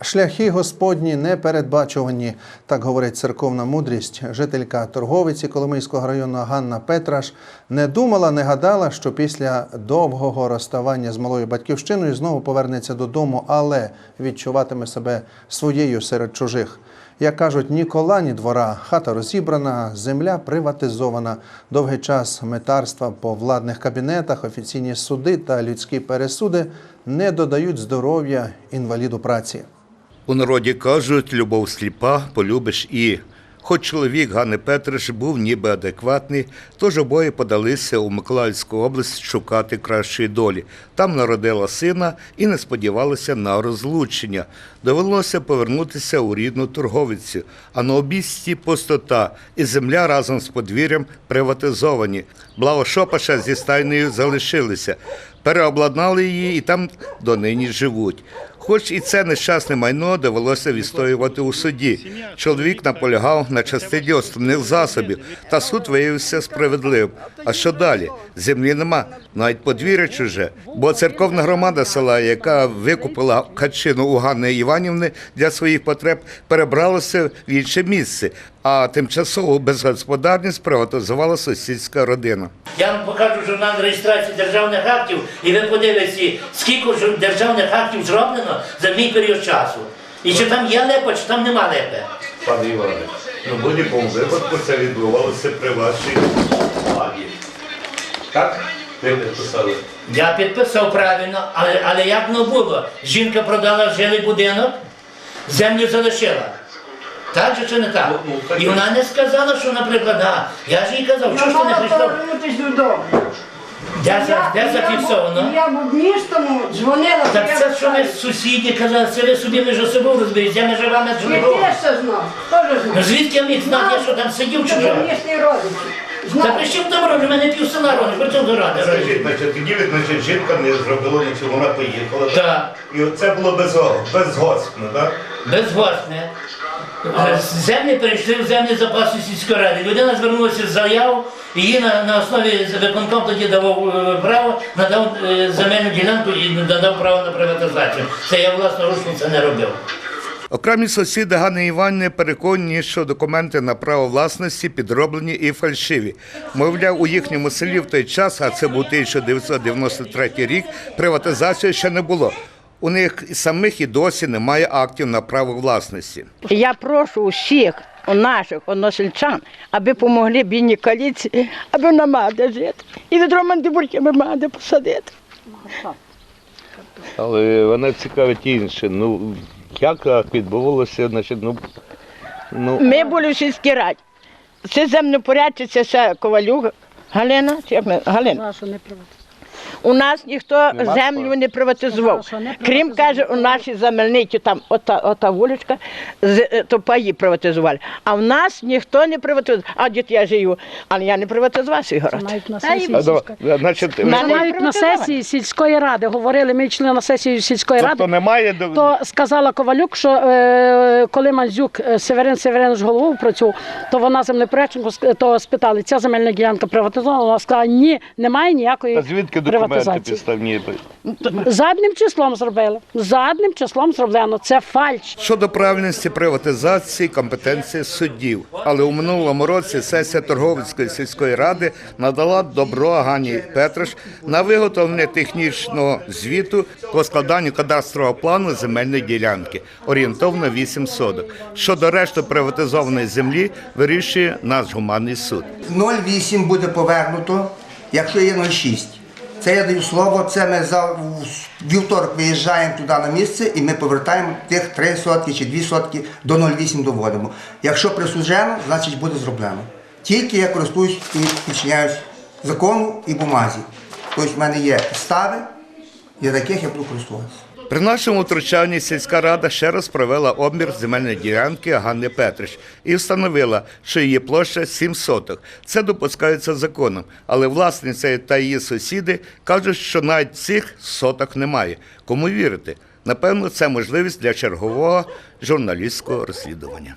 Шляхи Господні непередбачувані, так говорить церковна мудрість. Жителька торговиці Коломийського району Ганна Петраш не думала, не гадала, що після довгого розставання з малою батьківщиною знову повернеться додому, але відчуватиме себе своєю серед чужих. Як кажуть, ні кола, ні двора, хата розібрана, земля приватизована. Довгий час метарства по владних кабінетах, офіційні суди та людські пересуди не додають здоров'я інваліду праці. У народі кажуть, любов сліпа, полюбиш і. Хоч чоловік Ганни Петриш був ніби адекватний, тож обоє подалися у Миколаївську область шукати кращої долі. Там народила сина і не сподівалися на розлучення. Довелося повернутися у рідну торговицю, а на обійсті пустота, і земля разом з подвір'ям приватизовані. Благо Шопаша зі стайнею залишилися. Переобладнали її і там донині живуть. Хоч і це нещасне майно довелося відстоювати у суді. Чоловік наполягав на частині основних засобів, та суд виявився справедливим. А що далі? Землі нема, навіть подвір'я чуже. Бо церковна громада села, яка викупила качину у Ганни Іванівни для своїх потреб, перебралася в інше місце. А тимчасову безгосподарність приватизувала сусідська родина. Я вам покажу журнал реєстрації державних актів, і ви подивитеся, скільки державних актів зроблено за мій період часу. І чи там є лепа, чи там нема лепи. Пане Іване, ну в будь-якому випадку це відбувалося при вашій владі. Так? Ви підписали? Я підписав правильно, але, але як воно було? Жінка продала жилий будинок, землю залишила. Так же чи не так? Ну, ну, так. І вона не сказала, що, наприклад, а, я ж їй казав, що ж ти не прийшов? повернутися додому. Де, за- де Я- зафіксовано? Я в Обніжному дзвонила. Так це що ви сусіді казали, це ви собі між собою розберіть, я між вами ти ще знав, теж Ну знав. звідки я міг знати, я що там сидів чи Це що? місні родичі. Та Знав. при чому там роблю? У мене пів села родить, при чому до ради? Скажіть, значить, тоді значить, жінка не зробила нічого, вона поїхала. Так, І це було безго- безгоспно, так? Безгосне. Е, Землі перейшли в землі запаси сільської ради. Людина звернулася з заяву, і їй на, на основі виконком тоді давав е, право, надав е, земельну ділянку і надав право на приватизацію. Це я власноручно це не робив. Окремі сусіди Ганни Іванівни переконані, що документи на право власності підроблені і фальшиві. Мовляв, у їхньому селі в той час, а це був 1993 рік, приватизації ще не було. У них самих і досі немає актів на право власності. Я прошу усіх наших односельчан, аби допомогли бідній коаліції, аби вона мала жити. І від романтибурки ми мали посадити. Але мене цікавить інше. Ну, як так відбувалося, значить, ну, ну, Ми були в сільській раді. Це земнопорядчиця ще Ковалюк, Галина, чи як ми? Галина. У нас ніхто землю не приватизував. Крім каже, у нашій земельниці там ота, ота вуличка, з, е, то паї приватизували. А в нас ніхто не приватизував. А дід я живу, але я не приватизував свій город. Навіть на сесії значить, ви- Навіть на сесії сільської ради говорили, ми йшли на сесію сільської тобто ради. немає То сказала Ковалюк, що е, коли Мандзюк е, Северин Северинович головою працював, то вона землепорядченко ск- то спитали, ця земельна ділянка приватизована. Вона сказала, ні, немає ніякої Та звідки документи приватизації. підставні? Задним числом зробили. Задним числом зроблено. Це фальш. Щодо правильності приватизації, компетенції суддів. Але у минулому році сесія Торговицької сільської ради надала добро Гані Петриш на виготовлення технічного звіту по складанню кадастрового плану земельної ділянки, орієнтовно 8 соток. Щодо решти приватизованої землі вирішує наш гуманний суд. 0,8 буде повернуто, якщо є 0,6. Це я даю слово, це ми за вівторок виїжджаємо туди на місце і ми повертаємо тих 3 сотки чи 2 сотки до 0,8 доводимо. Якщо присуджено, значить буде зроблено. Тільки я користуюсь і підчиняюсь закону і бумазі. Тобто в мене є підстави, для яких я буду користуватися. При нашому втручанні сільська рада ще раз провела обмір земельної ділянки Ганни Петрич і встановила, що її площа 7 соток. Це допускається законом, але власниця та її сусіди кажуть, що навіть цих соток немає. Кому вірити? Напевно, це можливість для чергового журналістського розслідування.